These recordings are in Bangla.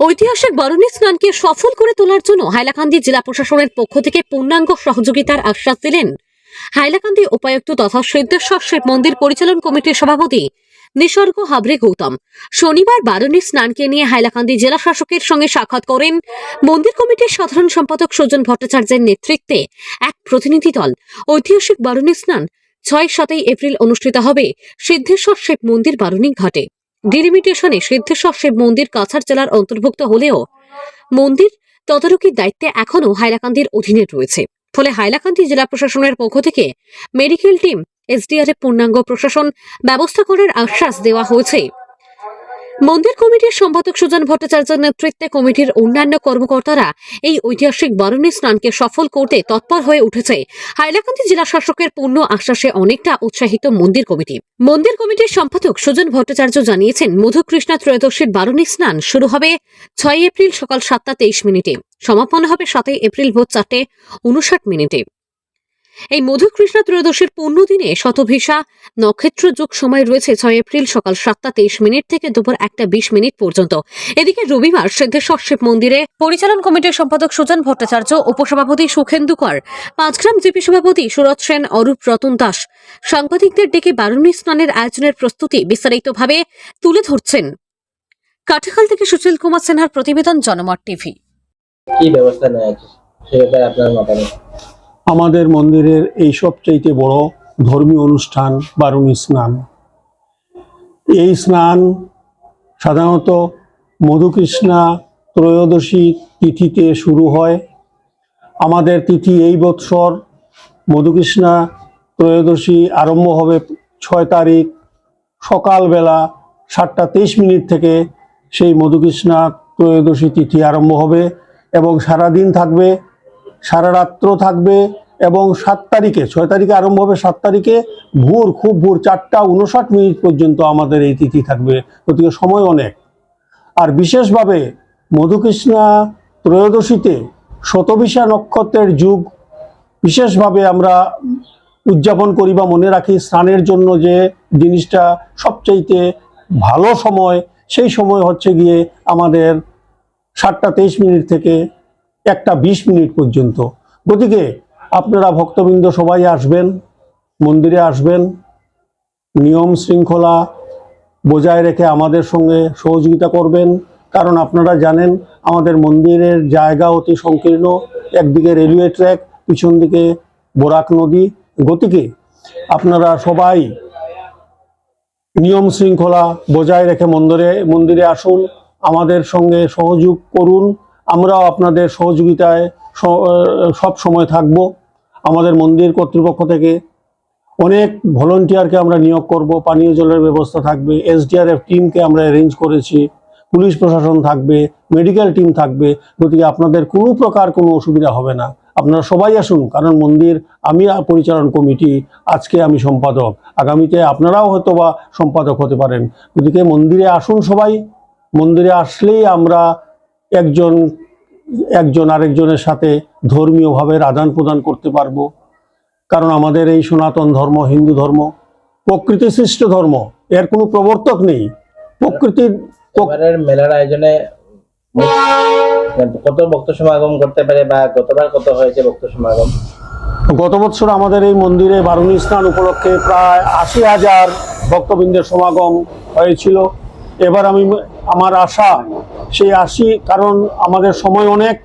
ঐতিহাসিক বরণী স্নানকে সফল করে তোলার জন্য হাইলাকান্দি জেলা প্রশাসনের পক্ষ থেকে পূর্ণাঙ্গ সহযোগিতার আশ্বাস দিলেন। হাইলাকান্দি উপায়ুক্ত তথা সিদ্ধেশ্বর শিব মন্দির পরিচালন কমিটির সভাপতি নিসর্গ হাবরে গৌতম। শনিবার বারণী স্নানকে নিয়ে হাইলাকান্দি জেলা শাসকের সঙ্গে সাক্ষাৎ করেন মন্দির কমিটির সাধারণ সম্পাদক সুজন ভট্টাচার্যের নেতৃত্বে এক প্রতিনিধি দল। ঐতিহাসিক বারণী স্নান ছয় সাতই এপ্রিল অনুষ্ঠিত হবে। সিদ্ধেশ্বর শিব মন্দির বারণী ঘাটে। ডিলিমিটেশনে সিদ্ধেশ্বর শিব মন্দির কাছাড় জেলার অন্তর্ভুক্ত হলেও মন্দির তদারকির দায়িত্বে এখনও হাইলাকান্দির অধীনে রয়েছে। ফলে হাইলাকান্দি জেলা প্রশাসনের পক্ষ থেকে মেডিকেল টিম এসডিআর এসডিআরএফ পূর্ণাঙ্গ প্রশাসন ব্যবস্থা করার আশ্বাস দেওয়া হয়েছে। মন্দির কমিটির সম্পাদক সুজন ভট্টাচার্যের নেতৃত্বে কমিটির অন্যান্য কর্মকর্তারা এই ঐতিহাসিক বারণী স্নানকে সফল করতে তৎপর হয়ে উঠেছে। হাইলাকান্দি জেলা শাসকের পূর্ণ আশ্বাসে অনেকটা উৎসাহিত মন্দির কমিটি। মন্দির কমিটির সম্পাদক সুজন ভট্টাচার্য জানিয়েছেন, মধুকৃষ্ণা ত্রয়োদশীর বারণী স্নান শুরু হবে ছয় এপ্রিল সকাল সাতটা তেইশ মিনিটে। সমাপন হবে সাতই এপ্রিল ভোর চারটে উনষাট মিনিটে। এই মধুকৃষ্ণা ত্রয়োদশীর পূর্ণ দিনে শতভিসা নক্ষত্র যুগ সময় রয়েছে ছয় এপ্রিল সকাল সাতটা তেইশ মিনিট থেকে দুপুর একটা বিশ মিনিট পর্যন্ত। এদিকে রবিবার সিদ্ধেশ্বর শিব মন্দিরে পরিচালন কমিটির সম্পাদক সুজন ভট্টাচার্য, উপসভাপতি সুখেন্দু কর পাঁচগ্রাম জিপি সভাপতি সুরজ সেন, অরূপ রতন দাস সাংবাদিকদের ডেকে বারুণী স্নানের আয়োজনের প্রস্তুতি বিস্তারিতভাবে তুলে ধরছেন কাঠিখাল থেকে সুশীল কুমার সিনহার প্রতিবেদন জনমত টিভি। কি ব্যবস্থা নেওয়া হয়েছে? সে ব্যাপারে আপনার মতামত। আমাদের মন্দিরের এই সবচাইতে বড় ধর্মীয় অনুষ্ঠান বারুণী স্নান। এই স্নান সাধারণত মধুকৃষ্ণা ত্রয়োদশী তিথিতে শুরু হয়। আমাদের তিথি এই বৎসর মধুকৃষ্ণা ত্রয়োদশী আরম্ভ হবে ছয় তারিখ। সকালবেলা সাতটা তেইশ মিনিট থেকে সেই মধুকৃষ্ণা ত্রয়োদশী তিথি আরম্ভ হবে এবং সারাদিন থাকবে সারা রাত্র থাকবে এবং সাত তারিখে, ছয় তারিখে আরম্ভ হবে, সাত তারিখে ভোর, খুব ভোর চারটা উনষাট মিনিট পর্যন্ত আমাদের এই তিথি থাকবে গতিকে সময় অনেক। আর বিশেষভাবে মধুকৃষ্ণা ত্রয়োদশীতে শতবিশা নক্ষত্রের যুগ, বিশেষভাবে আমরা উদযাপন করি বা মনে রাখি স্নানের জন্য যে জিনিসটা সবচাইতে ভালো সময়, সেই সময় হচ্ছে গিয়ে আমাদের সাতটা তেইশ মিনিট থেকে একটা বিশ মিনিট পর্যন্ত। গতিকে আপনারা ভক্তবৃন্দ সবাই আসবেন, মন্দিরে আসবেন, নিয়ম শৃঙ্খলা বজায় রেখে আমাদের সঙ্গে সহযোগিতা করবেন। কারণ আপনারা জানেন, আমাদের মন্দিরের জায়গা অতি সংকীর্ণ, একদিকে রেলওয়ে ট্র্যাক, পিছন দিকে বরাক নদী। গতিকে আপনারা সবাই নিয়ম শৃঙ্খলা বজায় রেখে মন্দিরে মন্দিরে আসুন, আমাদের সঙ্গে সহযোগ করুন। আমরাও আপনাদের সহযোগিতায় সব সময় থাকব আমাদের মন্দির কর্তৃপক্ষ থেকে। অনেক ভলেন্টিয়ারকে আমরা নিয়োগ করব, পানীয় জলের ব্যবস্থা থাকবে এসডিআরএফ টিমকে আমরা অ্যারেঞ্জ করেছি, পুলিশ প্রশাসন থাকবে মেডিকেল টিম থাকবে, গতিকে আপনাদের কোনো প্রকার কোনো অসুবিধা হবে না। আপনারা সবাই আসুন, কারণ মন্দির আমি পরিচালন কমিটি, আজকে আমি সম্পাদক। আগামীতে আপনারাও হয়তো বা সম্পাদক হতে পারেন। গতিকে মন্দিরে আসুন সবাই। মন্দিরে আসলেই আমরা একজন একজন আরেকজনের সাথে ধর্মীয়ভাবে আদান প্রদান করতে পারব। কারণ আমাদের এই সনাতন ধর্ম হিন্দু ধর্ম প্রকৃতি সৃষ্ট ধর্ম এর কোনো প্রবর্তক নেই। প্রকৃতির মেলার আয়োজনে কত ভক্ত সমাগম করতে পারে বা গতবার কত হয়েছে ভক্ত সমাগম? গত বছর আমাদের এই মন্দিরে বারুণী স্নান উপলক্ষে প্রায় আশি হাজার ভক্তবৃন্দের সমাগম হয়েছিল। এবার আমি আমার আশা, সেই আশি, কারণ আমাদের সময় অনেক।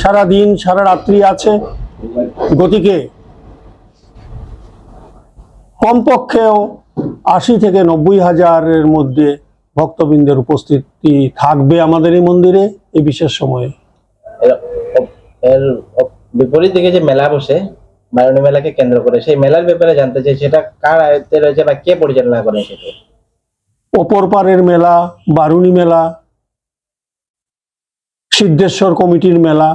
সারা দিন সারা রাত্রি আছে। গতিকে কমপক্ষেও আশি থেকে নব্বই হাজারের মধ্যে ভক্তবৃন্দের উপস্থিতি থাকবে আমাদের এই মন্দিরে এই বিশেষ সময়ে। এর বিপরীত দিকে যে মেলা বসে বারণী মেলাকে কেন্দ্র করে, সেই মেলার ব্যাপারে জানতে চাই, সেটা কার আয়ত্তে রয়েছে বা কে পরিচালনা করে সেটা? অপর পারের মেলা, বারুণী মেলা, সিদ্ধেশ্বর কমিটির মেলা।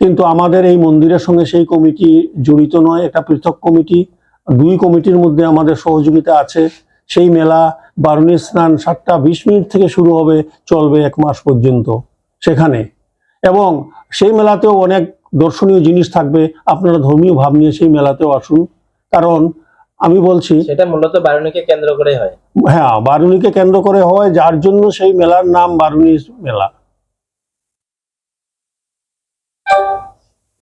কিন্তু আমাদের এই মন্দিরের সঙ্গে সেই কমিটি জড়িত নয় একটা পৃথক কমিটি। দুই কমিটির মধ্যে আমাদের সহযোগিতা আছে। সেই মেলা বারুণী স্নান সাতটা বিশ মিনিট থেকে শুরু হবে, চলবে এক মাস পর্যন্ত সেখানে। এবং সেই মেলাতেও অনেক দর্শনীয় জিনিস থাকবে। আপনারা ধর্মীয় ভাব নিয়ে সেই মেলাতেও আসুন। কারণ আমি বলছি সেটা মূলত বারুনিকে কেন্দ্র করে হয়। হ্যাঁ বারুণীকে কেন্দ্র করে হয় যার জন্য সেই মেলার নাম বারুণী মেলা।